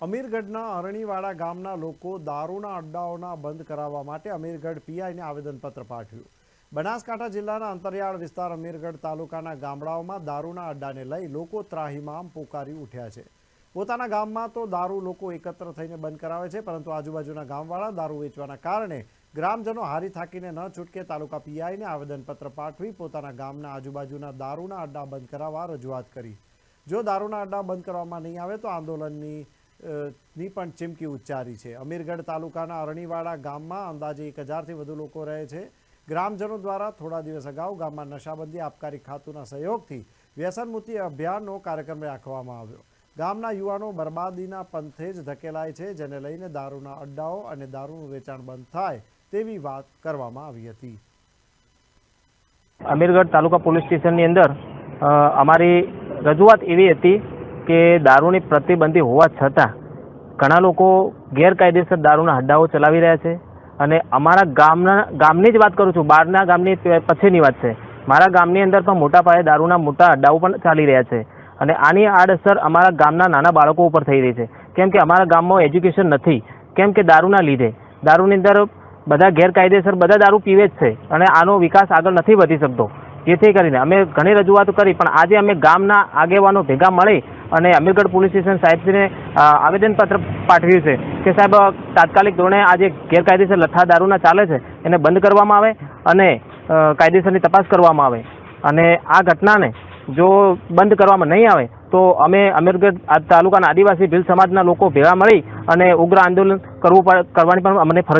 અમીરગઢના અરણીવાડા ગામના લોકો દારૂના અડ્ડાઓના બંધ કરાવવા માટે અમીરગઢ પીઆઈને આવેદનપત્ર પાઠવ્યું. બનાસકાંઠા જિલ્લાના અંતરિયાળ વિસ્તાર અમીરગઢ તાલુકાના ગામડાઓમાં દારૂના અડ્ડાને લઈ લોકો ત્રાહીમામ પોકારી ઉઠ્યા છે. પોતાના ગામમાં તો દારૂ લોકો એકત્ર થઈને બંધ કરાવે છે, પરંતુ આજુબાજુના ગામવાળા દારૂ વેચવાના કારણે ગ્રામજનો હારી થાકીને ન છૂટકે તાલુકા પીઆઈને આવેદનપત્ર પાઠવી પોતાના ગામના આજુબાજુના દારૂના અડ્ડા બંધ કરાવવા રજૂઆત કરી. જો દારૂના અડ્ડા બંધ કરવામાં નહીં આવે તો આંદોલનની ની પણ ચીમકી ઉચ્ચારી છે. અમીરગઢ તાલુકાના અરણીવાડા ગામમાં અંદાજે એક હજારથી વધુ લોકો રહે છે. ગ્રામજનો દ્વારા થોડા દિવસ અગાઉ ગામમાં નશાબંધી, આપકારી ખાતુના સહયોગથી વ્યસન મુક્તિ અભિયાનનો કાર્યક્રમ રાખવામાં આવ્યો. ગામના યુવાનો બરબાદીના પંથે જ ધકેલાય છે, જેને લઈને દારૂના અડ્ડાઓ અને દારૂનું વેચાણ બંધ થાય તેવી વાત કરવામાં આવી હતી. અમીરગઢ તાલુકા પોલીસ સ્ટેશનની અંદર અમારી રજૂઆત એવી હતી કે દારૂની પ્રતિબંધી હોવા છતાં ઘણા લોકો ગેરકાયદેસર દારૂના હડ્ડાઓ ચલાવી રહ્યા છે. અને અમારા ગામના, ગામની જ વાત કરું છું. બહારના ગામની પછીની વાત છે. મારા ગામની અંદર પણ મોટા પાયે દારૂના મોટા અડ્ડાઓ પણ ચાલી રહ્યા છે. અને આની આડઅસર અમારા ગામના નાના બાળકો ઉપર થઈ રહી છે. કેમ કે અમારા ગામમાં એજ્યુકેશન નથી. કેમ કે દારૂના લીધે. દારૂની અંદર બધા ગેરકાયદેસર બધા દારૂ પીવે જ છે. અને આનો વિકાસ આગળ નથી વધી શકતો. જેથી કરીને અમે ઘણી રજૂઆતો કરી પણ આજે અમે ગામના આગેવાનો ભેગા મળી અને અમીરગઢ પોલીસ સ્ટેશન સાહેબશ્રીને અ, આવેદનપત્ર પાઠવ્યું છે કે સાહેબ તાત્કાલિક ધોરણે આ જે ગેરકાયદેસર લથ્થા દારૂના ચાલે છે એને બંધ કરવામાં આવે અને કાયદેસરની તપાસ કરવામાં આવે. અને આ ઘટનાને જો બંધ કરવામાં નહીં આવે તો અમે અમીરગઢ તાલુકાના આદિવાસી ભીલ સમાજના લોકો ભેગા મળી અને ઉગ્ર આંદોલન કરવું કરવાની પણ અમને ફરજ